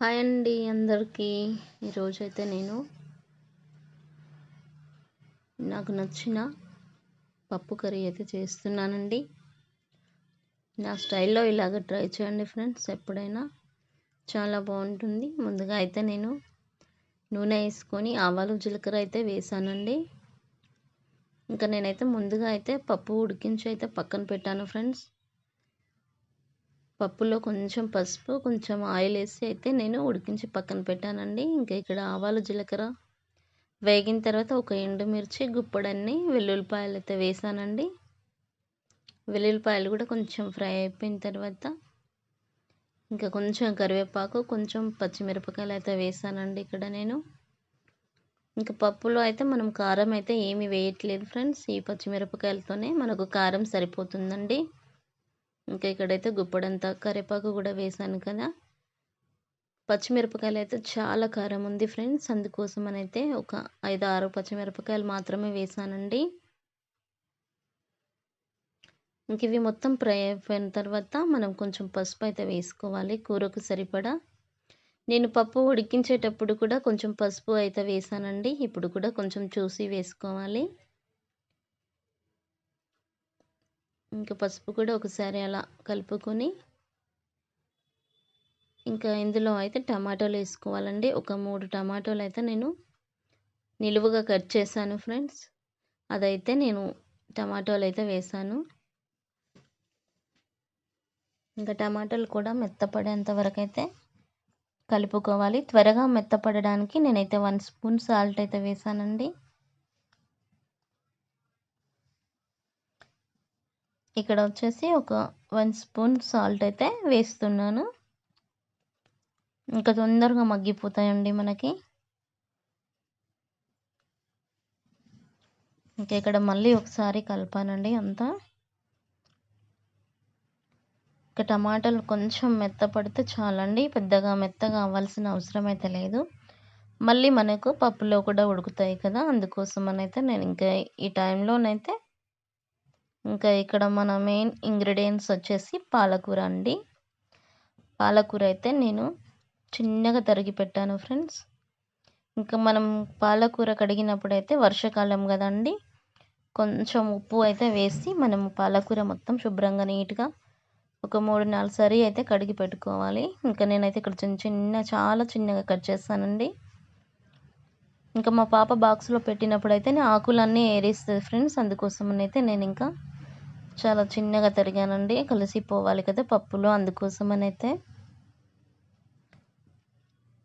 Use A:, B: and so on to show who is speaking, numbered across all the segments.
A: Hi అండి అందరికీ. ఈరోజైతే నేను నాకు నచ్చిన పప్పు కర్రీ అయితే చేస్తున్నానండి. నా స్టైల్లో ఇలాగ ట్రై చేయండి ఫ్రెండ్స్ ఎప్పుడైనా చాలా బాగుంటుంది. ముందుగా అయితే నేను నూనె వేసుకొని ఆవాలు జీలకర్ర అయితే వేసానండి. ఇంకా నేనైతే ముందుగా అయితే పప్పు ఉడికించి అయితే పక్కన పెట్టాను ఫ్రెండ్స్. పప్పులో కొంచెం పసుపు కొంచెం ఆయిల్ వేసి అయితే నేను ఉడికించి పక్కన పెట్టానండి. ఇంకా ఇక్కడ ఆవాలు జీలకర్ర వేగిన తర్వాత ఒక ఎండుమిర్చి గుప్పడన్ని వెల్లుల్లిపాయలు అయితే వేసానండి. వెల్లుల్లిపాయలు కూడా కొంచెం ఫ్రై అయిపోయిన తర్వాత ఇంకా కొంచెం కరివేపాకు కొంచెం పచ్చిమిరపకాయలు అయితే వేసానండి ఇక్కడ నేను. ఇంకా పప్పులో అయితే మనం కారం అయితే ఏమి వేయట్లేదు ఫ్రెండ్స్. ఈ పచ్చిమిరపకాయలతోనే మనకు కారం సరిపోతుందండి. ఇంకా ఇక్కడైతే గుప్పడంతా కరివేపాకు కూడా వేసాను కదా. పచ్చిమిరపకాయలు అయితే చాలా కారం ఉంది ఫ్రెండ్స్. అందుకోసం అయితే ఒక ఐదు ఆరు పచ్చిమిరపకాయలు మాత్రమే వేసానండి. ఇంక ఇవి మొత్తం ఫ్రై అయిపోయిన తర్వాత మనం కొంచెం పసుపు అయితే వేసుకోవాలి కూరకు సరిపడా. నేను పప్పు ఉడికించేటప్పుడు కూడా కొంచెం పసుపు అయితే వేసానండి. ఇప్పుడు కూడా కొంచెం చూసి వేసుకోవాలి. ఇంకా పసుపు కూడా ఒకసారి అలా కలుపుకొని ఇంకా ఇందులో అయితే టమాటోలు వేసుకోవాలండి. ఒక మూడు టమాటోలు అయితే నేను నిలువుగా కట్ చేశాను ఫ్రెండ్స్. అదైతే నేను టమాటోలు అయితే వేసాను ఇంకా టమాటాలు కూడా మెత్తపడేంత వరకు అయితే కలుపుకోవాలి. త్వరగా మెత్తపడడానికి నేనైతే వన్ స్పూన్ సాల్ట్ అయితే వేసానండి ఇక్కడ వచ్చేసి ఒక వన్ స్పూన్ సాల్ట్ అయితే వేస్తున్నాను. ఇంకా తొందరగా మగ్గిపోతాయండి మనకి. ఇంకా ఇక్కడ మళ్ళీ ఒకసారి కలపానండి అంతా. ఇక టమాటాలు కొంచెం మెత్తపడితే చాలండి పెద్దగా మెత్తగా అవ్వాల్సిన అవసరం అయితే లేదు. మళ్ళీ మనకు పప్పులో కూడా ఉడుకుతాయి కదా అందుకోసం అయితే నేను ఇంకా ఈ టైంలోనైతే ఇంకా ఇక్కడ మన మెయిన్ ఇంగ్రీడియంట్స్ వచ్చేసి పాలకూర అండి. పాలకూర అయితే నేను చిన్నగా తరిగి పెట్టాను ఫ్రెండ్స్ ఇంకా మనం పాలకూర కడిగినప్పుడు అయితే వర్షాకాలం కదండి కొంచెం ఉప్పు అయితే వేసి మనం పాలకూర మొత్తం శుభ్రంగా నీట్గా ఒక మూడు నాలుగు సరి అయితే కడిగి పెట్టుకోవాలి. ఇంకా నేనైతే ఇక్కడ చిన్న చిన్న చాలా చిన్నగా కట్ చేస్తానండి. ఇంకా మా పాప బాక్స్లో పెట్టినప్పుడు అయితే నేను ఆకులన్నీ ఏరేస్తుంది ఫ్రెండ్స్ అందుకోసం అయితే నేను ఇంకా చాలా చిన్నగా తరిగానండి. కలిసిపోవాలి కదా పప్పులో అందుకోసం అయితే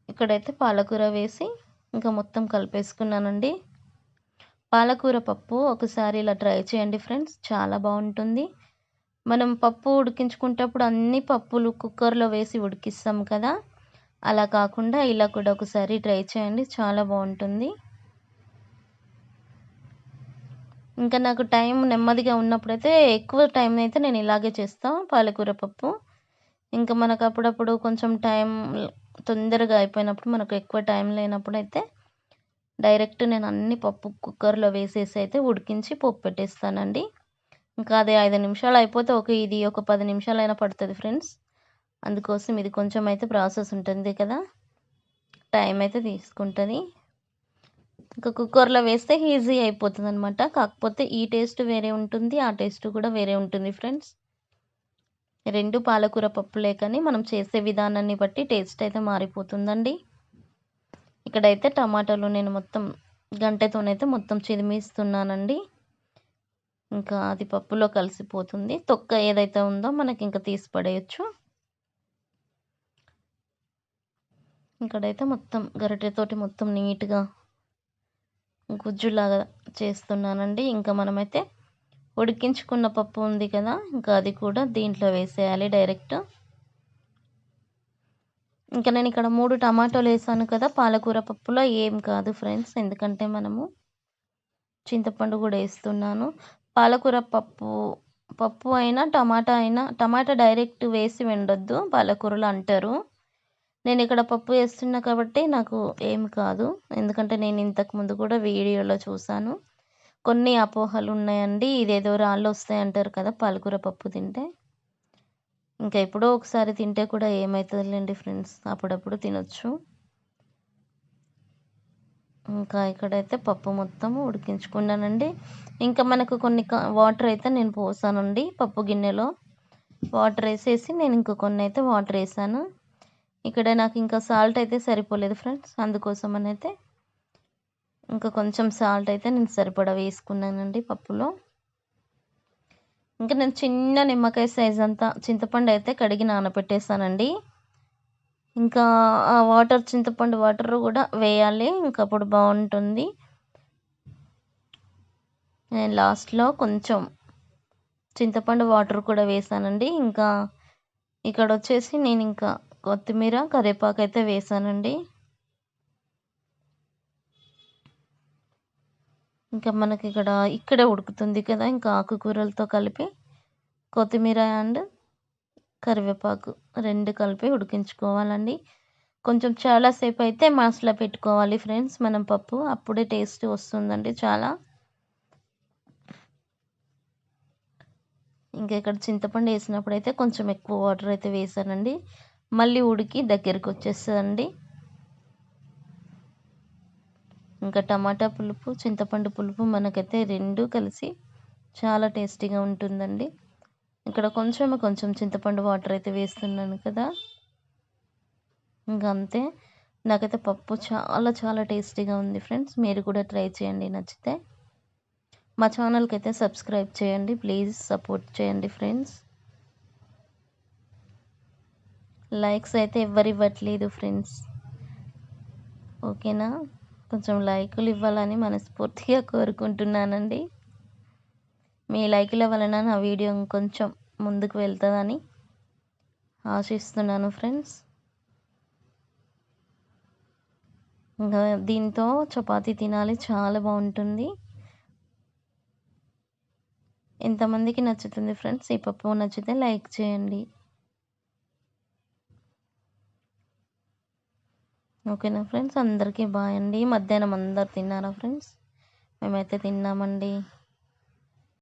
A: ఇక్కడైతే పాలకూర వేసి ఇంకా మొత్తం కలిపేసుకున్నానండి. పాలకూర పప్పు ఒకసారి ఇలా ట్రై చేయండి ఫ్రెండ్స్ చాలా బాగుంటుంది. మనం పప్పు ఉడికించుకునేటప్పుడు అన్ని పప్పులు కుక్కర్లో వేసి ఉడికిస్తాం కదా. అలా కాకుండా ఇలా కూడా ఒకసారి ట్రై చేయండి చాలా బాగుంటుంది. ఇంకా నాకు టైం నెమ్మదిగా ఉన్నప్పుడైతే ఎక్కువ టైం అయితే నేను ఇలాగే చేస్తాను పాలకూర పప్పు. ఇంకా మనకు అప్పుడప్పుడు కొంచెం టైం తొందరగా అయిపోయినప్పుడు మనకు ఎక్కువ టైం లేనప్పుడు అయితే డైరెక్ట్ నేను అన్ని పప్పు కుక్కర్లో వేసేసి అయితే ఉడికించి పప్పు పెట్టేస్తానండి. ఇంకా అది ఐదు నిమిషాలు అయిపోతే ఒక ఇది ఒక పది నిమిషాలైనా పడుతుంది ఫ్రెండ్స్. అందుకోసం ఇది కొంచెం అయితే ప్రాసెస్ ఉంటుంది కదా. టైం అయితే తీసుకుంటుంది. ఇంకా కుక్కర్లో వేస్తే ఈజీ అయిపోతుంది అనమాట కాకపోతే ఈ టేస్ట్ వేరే ఉంటుంది ఆ టేస్ట్ కూడా వేరే ఉంటుంది ఫ్రెండ్స్. రెండు పాలకూర పప్పులే కానీ మనం చేసే విధానాన్ని బట్టి టేస్ట్ అయితే మారిపోతుందండి. ఇక్కడైతే టమాటాలు నేను మొత్తం గంటతోనైతే మొత్తం చిదిమిస్తున్నానండి. ఇంకా అది పప్పులో కలిసిపోతుంది. తొక్క ఏదైతే ఉందో మనకి ఇంకా తీసి పడేయచ్చు. ఇక్కడైతే మొత్తం గరిటెతోటి మొత్తం నీట్గా గుజ్జులాగా చేస్తున్నానండి. ఇంకా మనమైతే ఉడికించుకున్న పప్పు ఉంది కదా ఇంకా అది కూడా దీంట్లో వేసేయాలి డైరెక్ట్. ఇంకా నేను ఇక్కడ మూడు టమాటోలు వేసాను కదా పాలకూర పప్పులో ఏం కాదు ఫ్రెండ్స్. ఎందుకంటే మనము చింతపండు కూడా వేస్తున్నాను. పాలకూర పప్పు పప్పు అయినా టమాటా అయినా టమాటా డైరెక్ట్ వేసి వండొద్దు పాలకూరలు అంటారు. నేను ఇక్కడ పప్పు వేస్తున్నా కాబట్టి నాకు ఏమి కాదు. ఎందుకంటే నేను ఇంతకుముందు కూడా వీడియోలో చూశాను. కొన్ని అపోహలు ఉన్నాయండి. ఇదేదో రాళ్ళు వస్తాయి అంటారు కదా పాలకూర పప్పు తింటే. ఇంకా ఎప్పుడో ఒకసారి తింటే కూడా ఏమవుతుందిలేండి ఫ్రెండ్స్ అప్పుడప్పుడు తినొచ్చు. ఇంకా ఇక్కడైతే పప్పు మొత్తం ఉడికించుకున్నానండి. ఇంకా మనకు కొన్ని వాటర్ అయితే నేను పోసానండి పప్పు గిన్నెలో. వాటర్ వేసేసి నేను ఇంకా కొన్ని అయితే వాటర్ వేసాను. ఇక్కడ నాకు ఇంకా సాల్ట్ అయితే సరిపోలేదు ఫ్రెండ్స్ అందుకోసం అని అయితే ఇంకా కొంచెం సాల్ట్ అయితే నేను సరిపడా వేసుకున్నానండి పప్పులో. ఇంకా నేను చిన్న నిమ్మకాయ సైజ్ అంతా చింతపండు అయితే కడిగి నానబెట్టేసానండి. ఇంకా ఆ వాటర్ చింతపండు వాటర్ కూడా వేయాలి. ఇంకా అప్పుడు బాగుంటుంది. నేను లాస్ట్లో కొంచెం చింతపండు వాటర్ కూడా వేసానండి. ఇంకా ఇక్కడ వచ్చేసి నేను ఇంకా కొత్తిమీర కరివేపాకు అయితే వేసానండి. ఇంకా మనకి ఇక్కడ ఇక్కడే ఉడుకుతుంది కదా ఇంకా ఆకుకూరలతో కలిపి కొత్తిమీర అండ్ కరివేపాకు రెండు కలిపి ఉడికించుకోవాలండి. కొంచెం చాలాసేపు అయితే మాస్లో పెట్టుకోవాలి ఫ్రెండ్స్ మనం పప్పు అప్పుడే టేస్ట్ వస్తుందండి చాలా. ఇంకా ఇక్కడ చింతపండు వేసినప్పుడు అయితే కొంచెం ఎక్కువ వాటర్ అయితే వేసానండి. మళ్ళీ ఉడికి దగ్గరికి వచ్చేస్తుందండి ఇంకా టమాటా పులుపు చింతపండు పులుపు మనకైతే రెండు కలిసి చాలా టేస్టీగా ఉంటుందండి. ఇక్కడ కొంచెం కొంచెం చింతపండు వాటర్ అయితే వేస్తున్నాను కదా. ఇంకా అంతే. నాకైతే పప్పు చాలా చాలా టేస్టీగా ఉంది ఫ్రెండ్స్. మీరు కూడా ట్రై చేయండి నచ్చితే. మా ఛానల్కి అయితే సబ్స్క్రైబ్ చేయండి ప్లీజ్ సపోర్ట్ చేయండి ఫ్రెండ్స్. లైక్స్ అయితే ఎవరు ఇవ్వట్లేదు ఫ్రెండ్స్ ఓకేనా? కొంచెం లైకులు ఇవ్వాలని మనస్ఫూర్తిగా కోరుకుంటున్నానండి. మీ లైకుల వలన నా వీడియో ఇంకొంచెం ముందుకు వెళ్తుందని ఆశిస్తున్నాను ఫ్రెండ్స్ ఇంకా దీంతో చపాతీ తినాలి చాలా బాగుంటుంది. ఎంతమందికి నచ్చుతుంది ఫ్రెండ్స్ ఈ పప్పు నచ్చితే లైక్ చేయండి. ఓకేనా ఫ్రెండ్స్? అందరికీ బాయ్ అండి. మధ్యాహ్నం అందరు తిన్నారా ఫ్రెండ్స్? మేమైతే తిన్నామండి.